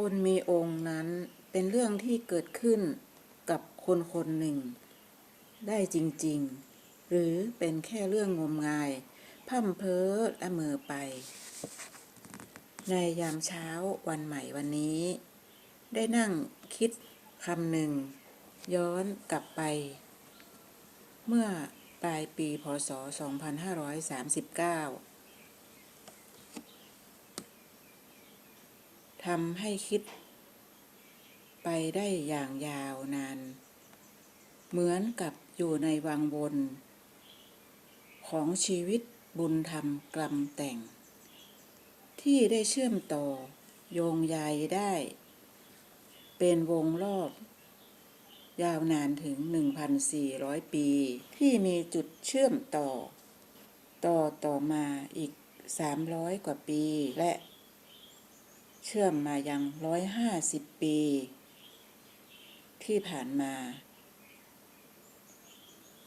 คนมีองค์นั้นเป็นเรื่องที่เกิดขึ้นกับคนคนหนึ่ง ได้จริงๆ หรือเป็นแค่เรื่องงมงายพร่ำเพ้อละเมอไป ในยามเช้าวันใหม่วันนี้ ได้นั่งคิดคำหนึ่ง ย้อนกลับไป เมื่อปลายปีพศ 2539 ทำให้คิด ไปได้อย่างยาวนาน เหมือนกับอยู่ในวังวน ของชีวิตบุญธรรมกลัมแต่ง ที่ได้เชื่อมต่อโยงใยได้ เป็นวงรอบ ยาวนานถึง 1,400 ปี ที่มีจุดเชื่อมต่อ ต่อต่อมาอีก 300 กว่าปีและ เชื่อมมายัง150ปี ที่ผ่านมา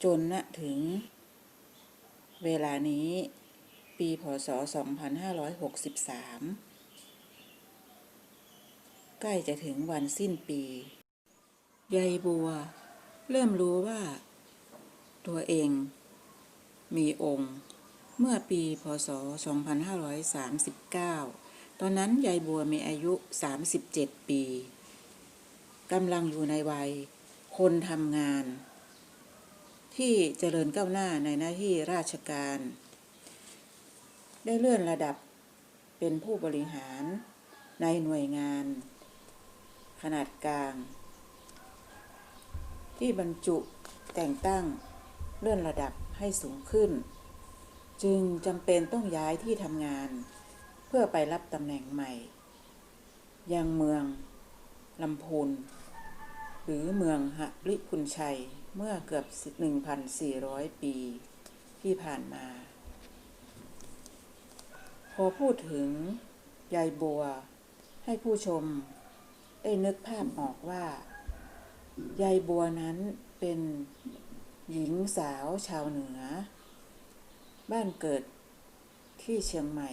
จนณถึง เวลานี้ ปีพศ 2563 ใกล้จะถึงวันสิ้นปียายบัว เริ่มรู้ว่า ตัวเอง มีองค์ เมื่อปีพศ 2539 ตอนนั้นยายบัวมีอายุ 37 ปีกำลังอยู่ในวัย คนทำงาน ที่เจริญก้าวหน้าในหน้าที่ราชการ ได้เลื่อนระดับเป็นผู้บริหารในหน่วยงาน ขนาดกลาง ที่บรรจุแต่งตั้งเลื่อนระดับให้สูงขึ้น จึงจำเป็นต้องย้ายที่ทำงาน เพื่อไปรับตำแหน่งใหม่ ยังเมืองลำพูนหรือเมืองหริพุนชัยเมื่อเกือบ 1,400 ปีที่ผ่านมา พอพูดถึงยายบัว ให้ผู้ชมได้นึกภาพออกว่า ยายบัวนั้นเป็นหญิงสาวชาวเหนือ บ้านเกิดที่เชียงใหม่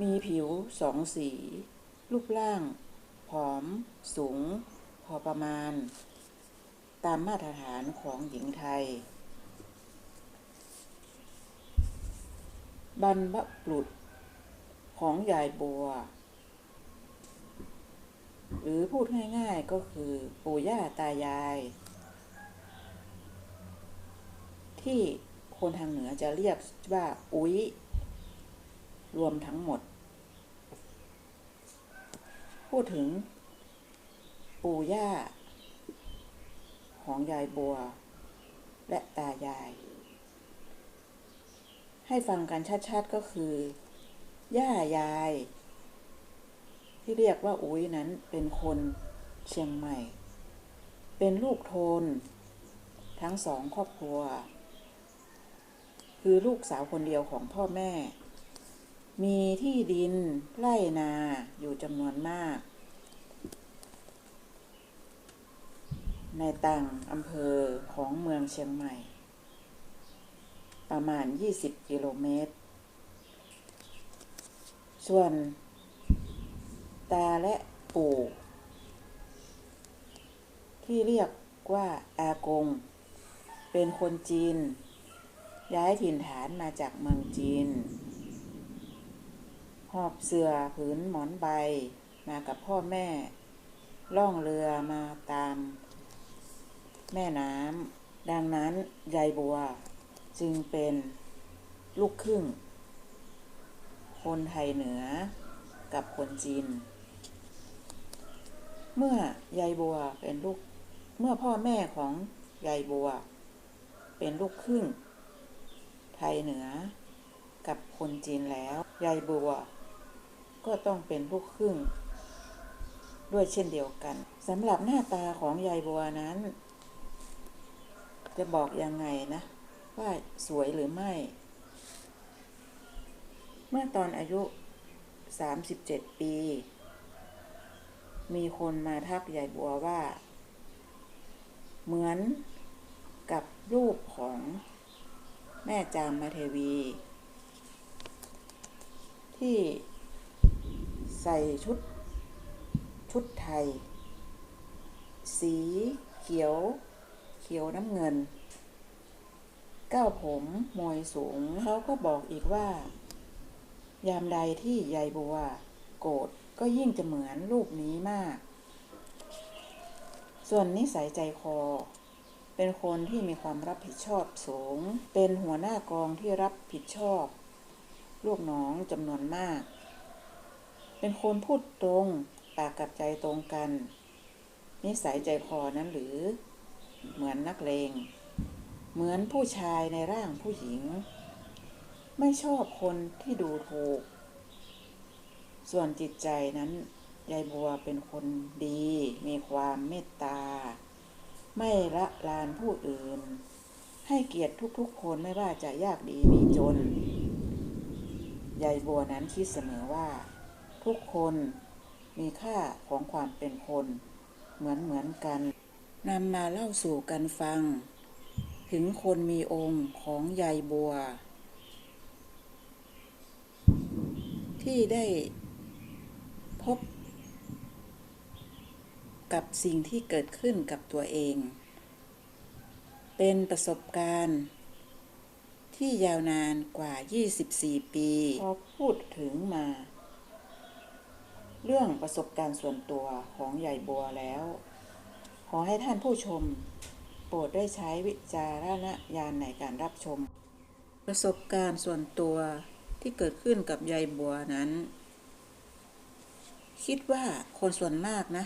มีผิวสองสี รูปร่าง ผอม สูง พอประมาณ ตามมาตรฐานของหญิงไทย บรรพบุรุษของยายบัว หรือพูดง่ายๆก็คือปู่ย่าตายาย ที่คนทางเหนือจะเรียกว่าอุ้ย รวมทั้งหมด พูดถึง ปู่ย่า ของยายบัว และตายาย ให้ฟังกันชัดๆก็คือ ย่ายาย ที่เรียกว่าอุ้ยนั้นเป็นคนเชียงใหม่ เป็นลูกโทน ทั้งสองครอบครัว คือลูกสาวคนเดียวของพ่อแม่ มีที่ดินไร่นาอยู่จำนวนมาก ในต่างอำเภอของเมืองเชียงใหม่ ประมาณ 20 กิโลเมตร ส่วน ตาและปู่ที่เรียกว่า อากง เป็นคนจีน ย้ายถิ่นฐานมาจากเมืองจีน หอบเสือผืนหมอนใบมากับพ่อแม่ ล่องเรือมาตาม แม่น้ำดังนั้นยายบัวจึงเป็นลูกครึ่ง คนไทยเหนือกับคนจีน เมื่อยายบัวเป็นลูก เมื่อพ่อแม่ของยายบัว เป็นลูกครึ่ง ไทยเหนือกับคนจีนแล้วยายบัว ก็ต้องเป็นลูกครึ่ง ด้วยเช่นเดียวกันสำหรับหน้าตาของยายบัวนั้น จะบอกยังไงนะ ว่าสวยหรือไม่ เมื่อตอนอายุ 37 ปี มีคนมาทักยายบัวว่า เหมือนกับรูปของแม่จามมาเทวี ที่ ใส่ชุด ชุดไทย สีเขียว เขียวน้ำเงิน ก้าวผมมวยสูงเขาก็บอกอีกว่า ยามใดที่ยายบัว โกรธก็ยิ่งจะเหมือนรูปนี้มาก ส่วนนิสัยใจคอ เป็นคนที่มีความรับผิดชอบสูง เป็นหัวหน้ากองที่รับผิดชอบ ลูกน้องจำนวนมาก เป็นคนพูดตรง ปากกับใจตรงกัน นิสัยใจคอนั้นหรือ เหมือนนักเลง เหมือนผู้ชายในร่างผู้หญิง ไม่ชอบคนที่ดูถูก ส่วนจิตใจนั้นยายบัวเป็นคนดี มีความเมตตา ไม่ละลานผู้อื่น ให้เกียรติทุกๆคนไม่ว่าจะยากดีมีจน ยายบัวนั้นคิดเสมอว่า ทุกคนมีค่าของความเป็นคนเหมือนเหมือนกันนำมาเล่าสู่กันฟัง ถึงคนมีองค์ของยายบัว ที่ได้พบ กับสิ่งที่เกิดขึ้นกับตัวเอง เป็นประสบการณ์ ที่ยาวนานกว่า 24 ปี พอพูดถึงมา เรื่องประสบการณ์ส่วนตัวของใหญ่บัวแล้ว ขอให้ท่านผู้ชม โปรดได้ใช้วิจารณญาณในการรับชม ประสบการณ์ส่วนตัวที่เกิดขึ้นกับยายบัวนั้น คิดว่าคนส่วนมากนะ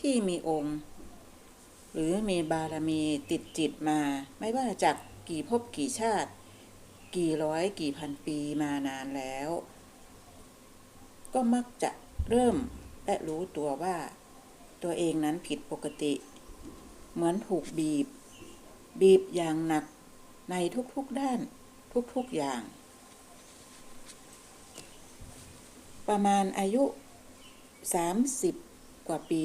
ที่มีองค์ หรือมีบารมีติดจิตมา ไม่ว่าจากกี่ภพกี่ชาติ กี่ร้อยกี่พันปีมานานแล้ว ก็มักจะ เริ่มและรู้ตัวว่า ตัวเองนั้นผิดปกติ เหมือนถูกบีบ บีบอย่างหนักในทุกๆด้านทุกๆอย่าง ประมาณอายุ 30 กว่าปี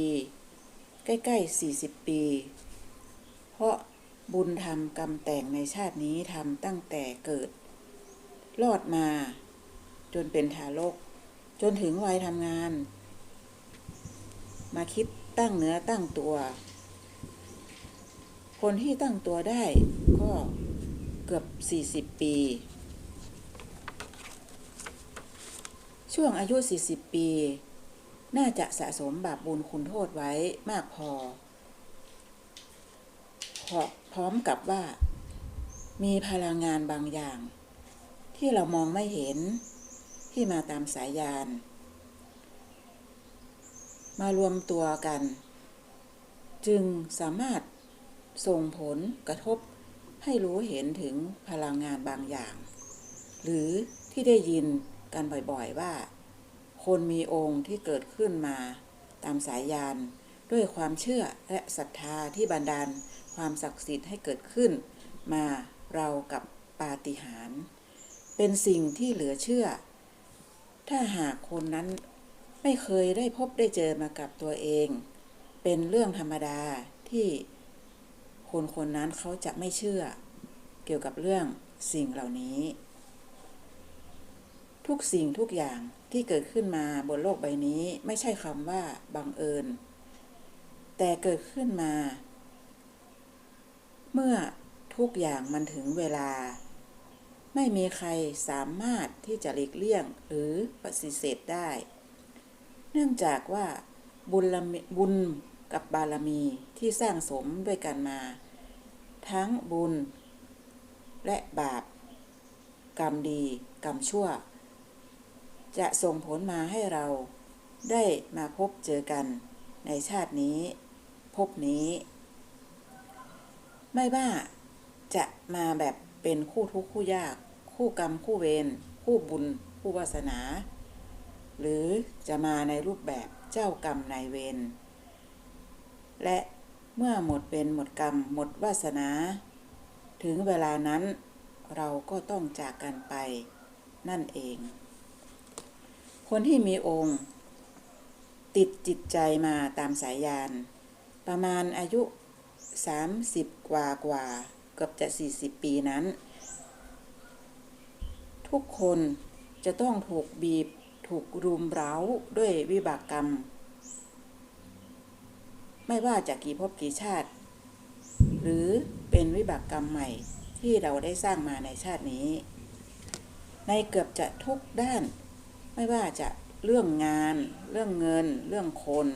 ใกล้ๆ 40 ปี เพราะบุญทำกรรมแต่งในชาตินี้ทำตั้งแต่เกิด รอดมาจนเป็นทารก จนถึงวัยทำงาน มาคิดตั้งเนื้อตั้งตัว คนที่ตั้งตัวได้ก็เกือบ 40 ปี ช่วงอายุ 40 ปี น่าจะสะสมบาปบุญคุณโทษไว้มากพอพอพร้อมกับว่า มีพลังงานบางอย่าง ที่เรามองไม่เห็น ที่มาตามสายยาน มารวมตัวกัน จึงสามารถส่งผลกระทบให้รู้เห็นถึงพลังงานบางอย่าง หรือที่ได้ยินกันบ่อยๆว่า คนมีองค์ที่เกิดขึ้นมาตามสายยานด้วยความเชื่อและศรัทธาที่บันดาลความศักดิ์สิทธิ์ให้เกิดขึ้น มาเรากับปาฏิหาริย์เป็นสิ่งที่เหลือเชื่อ ถ้าหากคนนั้นไม่เคยได้พบได้เจอมากับตัวเอง เป็นเรื่องธรรมดาที่คนคนนั้นเขาจะไม่เชื่อ เกี่ยวกับเรื่องสิ่งเหล่านี้ ทุกสิ่งทุกอย่างที่เกิดขึ้นมาบนโลกใบนี้ไม่ใช่คำว่าบังเอิญ แต่เกิดขึ้นมา เมื่อทุกอย่างมันถึงเวลา ไม่มีใครสามารถที่จะหลีกเลี่ยงหรือปฏิเสธได้ เนื่องจากว่าบุญบุญกับบารมีที่สร้างสมด้วยกันมา ทั้งบุญ และบาป กรรมดี กรรมชั่ว จะส่งผลมาให้เราได้มาพบเจอกันในชาตินี้ พบนี้ ไม่ว่าจะมาแบบเป็นคู่ทุกข์คู่ยาก คู่กรรมคู่เวรคู่บุญ คู่วาสนา หรือจะมาในรูปแบบเจ้ากรรมนายเวรและเมื่อหมดเป็นหมดกรรมหมดวาสนา ถึงเวลานั้นเราก็ต้องจากกันไปนั่นเอง คนที่มีองค์ ติดจิตใจมาตามสายยาน ประมาณอายุ 30 กว่ากว่าเกือบจะ 40 ปีนั้น ทุกคนจะต้องถูกบีบถูกรุมเร้าด้วยวิบากกรรม ไม่ว่าจะกี่ภพกี่ชาติ หรือเป็นวิบากกรรมใหม่ที่เราได้สร้างมาในชาตินี้ ในเกือบจะทุกด้าน ไม่ว่าจะเรื่องงาน เรื่องเงิน เรื่องคน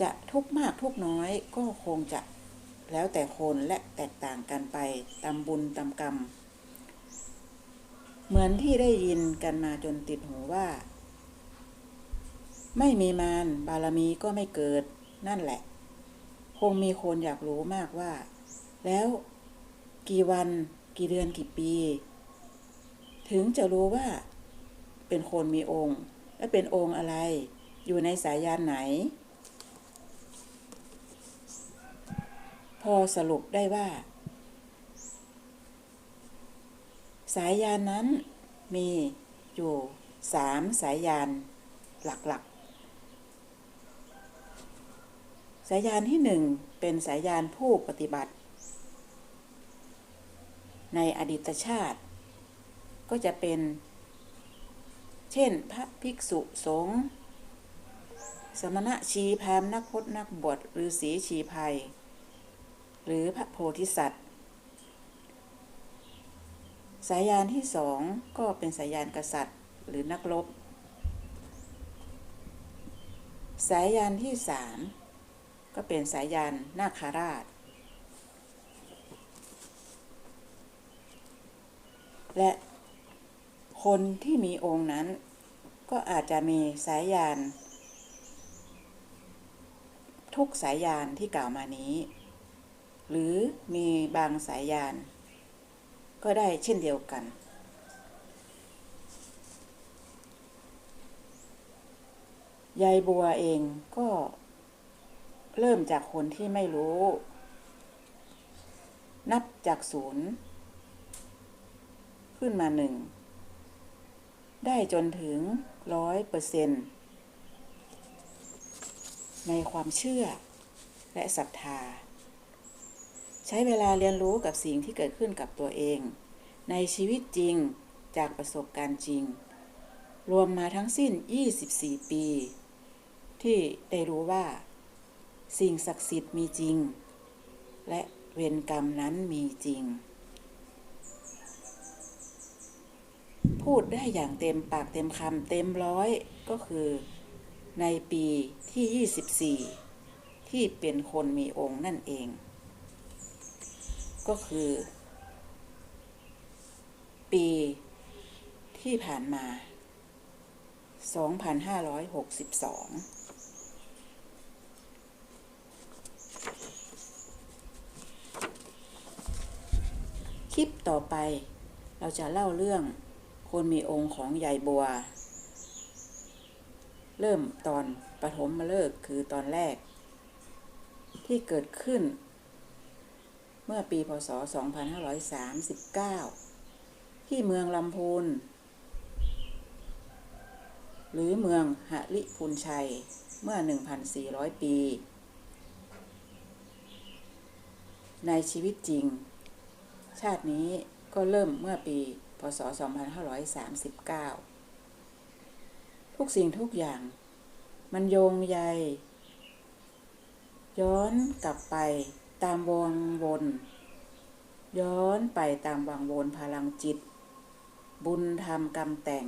จะทุกมากทุกน้อยก็คงจะแล้วแต่คนและแตกต่างกันไปตามบุญตามกรรม เหมือนที่ได้ยินกันมาจนติดหูว่า ไม่มีมารบารมีก็ไม่เกิดนั่นแหละ คงมีคนอยากรู้มากว่า แล้วกี่วันกี่เดือนกี่ปี ถึงจะรู้ว่า เป็นคนมีองค์ และเป็นองค์อะไร อยู่ในสายยานไหน พอสรุปได้ว่า สายยานนั้นมีอยู่สามสายยานหลักๆ สายยานที่หนึ่งเป็นสายยานผู้ปฏิบัติ ในอดีตชาติ ก็จะเป็น เช่นพระภิกษุสงฆ์สมณะชีพามนักพจนักบวชหรือสีชีภัย หรือพระโพธิสัตว์ สายยานที่สองก็เป็นสายยานกษัตริย์หรือนักรบ สายยานที่สามก็เป็นสายยานนาคาราช และคนที่มีองค์นั้น ก็อาจจะมีสายยาน ทุกสายยานที่กล่าวมานี้ หรือมีบางสายยาน ก็ได้เช่นเดียวกัน ยายบัวเองก็เริ่มจากคนที่ไม่รู้ นับจากศูนย์ขึ้นมาหนึ่ง ได้จนถึงร้อยเปอร์เซนในความเชื่อและศรัทธา ใช้เวลาเรียนรู้กับสิ่งที่เกิดขึ้นกับตัวเอง ในชีวิตจริงจากประสบการณ์จริง รวมมาทั้งสิ้น 24 ปี ที่ได้รู้ว่า สิ่งศักดิ์สิทธิ์มีจริง และเวรกรรมนั้นมีจริง พูดได้อย่างเต็มปากเต็มคำเต็มร้อยก็คือในปีที่ 24 ที่เป็นคนมีองค์นั่นเอง ก็คือ ปีที่ผ่านมา 2562คลิปต่อไปเราจะเล่าเรื่องคนมีองค์ของยายบัว เริ่มตอนปฐมมาเลิกคือตอนแรก ที่เกิดขึ้น เมื่อปีพศ 2539 ที่เมืองลำพูน หรือเมืองหะลิพูนชัย เมื่อ 1,400 ปี ในชีวิตจริง ชาตินี้ก็เริ่มเมื่อปี พศ 2539 ทุกสิ่งทุกอย่าง มันโยงใย ย้อนกลับไป ตามวงวนย้อนไปตามวังวนพลังจิต บุญธรรมกรรมแต่ง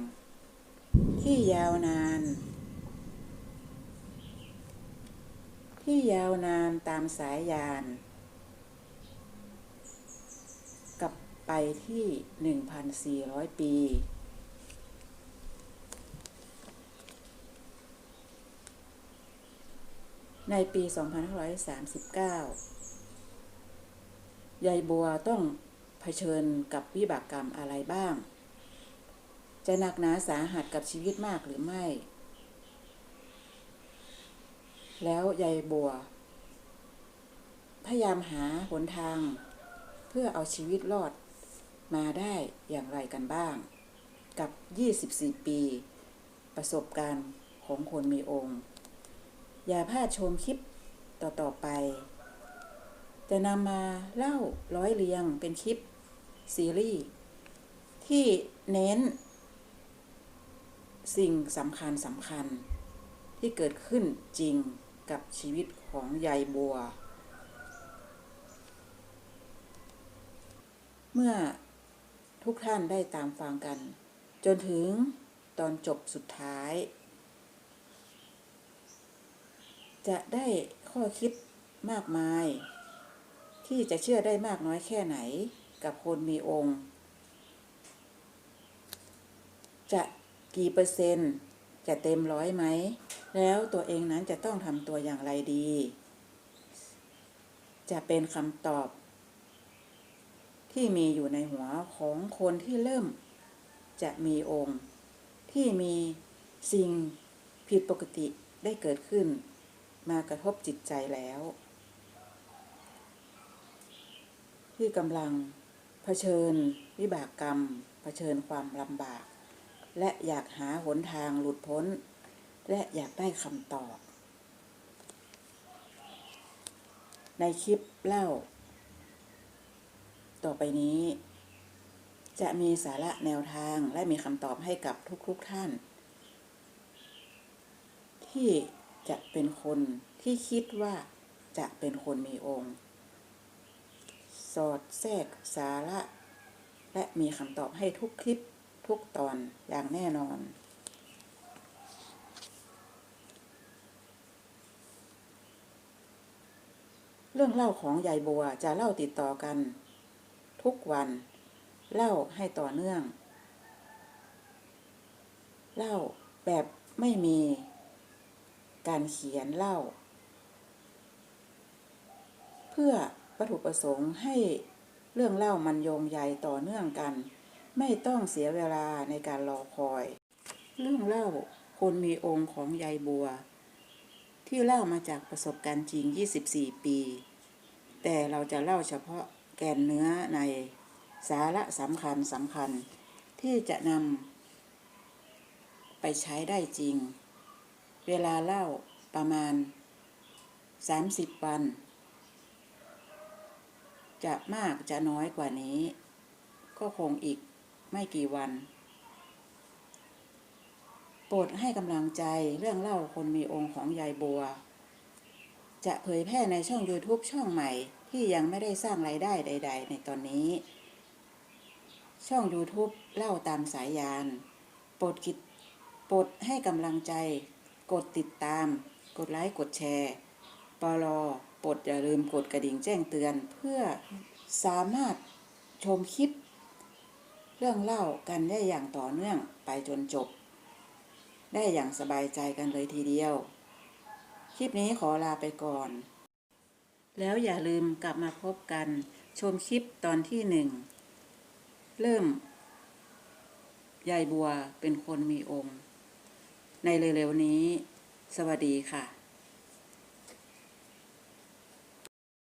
ที่ยาวนาน ที่ยาวนานตามสายยาน กลับไปที่ 1,400 ปี ในปี 2539 ยายบัวต้องเผชิญกับวิบากกรรมอะไรบ้าง จะหนักหนาสาหัสกับชีวิตมากหรือไม่ แล้วยายบัว พยายามหาหนทาง เพื่อเอาชีวิตรอดมาได้อย่างไรกันบ้าง กับ 24 ปี ประสบการณ์ของคนมีองค์ อย่าพลาดชมคลิปต่อ ๆ ไป จะนำมาเล่าร้อยเรียงเป็นคลิปซีรีส์ที่เน้น สิ่งสำคัญสำคัญ ที่เกิดขึ้นจริงกับชีวิตของยายบัว เมื่อทุกท่านได้ตามฟังกัน จนถึงตอนจบสุดท้าย จะได้ข้อคิดมากมาย ที่จะเชื่อได้มากน้อยแค่ไหนกับคนมีองค์ จะกี่เปอร์เซ็นต์จะเต็มร้อยไหม แล้วตัวเองนั้นจะต้องทำตัวอย่างไรดี จะเป็นคำตอบ ที่มีอยู่ในหัวของคนที่เริ่ม จะมีองค์ ที่มีสิ่งผิดปกติได้เกิดขึ้น มากระทบจิตใจแล้ว ที่กำลังเผชิญวิบากกรรม เผชิญความลำบาก และอยากหาหนทางหลุดพ้น และอยากได้คำตอบ ในคลิปเล่า ต่อไปนี้ จะมีสาระแนวทางและมีคำตอบให้กับทุกๆทท่าน ที่จะเป็นคนที่คิดว่าจะเป็นคนมีองค์ สอดแทรกสาระ และมีคำตอบให้ทุกคลิปทุกตอนอย่างแน่นอน เรื่องเล่าของยายบัวจะเล่าติดต่อกัน ทุกวัน เล่าให้ต่อเนื่อง เล่าแบบไม่มี การเขียนเล่า เพื่อ วัตถุประสงค์ให้เรื่องเล่ามันโยงใยต่อเนื่องกัน ไม่ต้องเสียเวลาในการรอคอย เรื่องเล่าคนมีองค์ของยายบัว ที่เล่ามาจากประสบการณ์จริง 24 ปี แต่เราจะเล่าเฉพาะแกนเนื้อในสาระสำคัญสำคัญที่จะนำไปใช้ได้จริง เวลาเล่าประมาณ 30 วัน จะมากจะน้อยกว่านี้ ก็คงอีกไม่กี่วัน โปรดให้กำลังใจเรื่องเล่าคนมีองค์ของยายบัว จะเผยแพร่ในช่อง YouTube ช่องใหม่ที่ยังไม่ได้สร้างไรายได้ใด ๆ ในตอนนี้ ช่อง YouTube เล่าตามสายยาน โปรดกิดโปรดให้กำลังใจ กดติดตาม กดไลค์ กดแชร์ ปลอโปรดอย่าลืมกดกระดิ่งแจ้งเตือน เพื่อสามารถชมคลิป เรื่องเล่ากันได้อย่างต่อเนื่องไปจนจบ ได้อย่างสบายใจกันเลยทีเดียว คลิปนี้ขอลาไปก่อน แล้วอย่าลืมกลับมาพบกันชมคลิปตอนที่หนึ่งเริ่ม ยายบัวเป็นคนมีองค์ ในเร็วๆนี้ สวัสดีค่ะ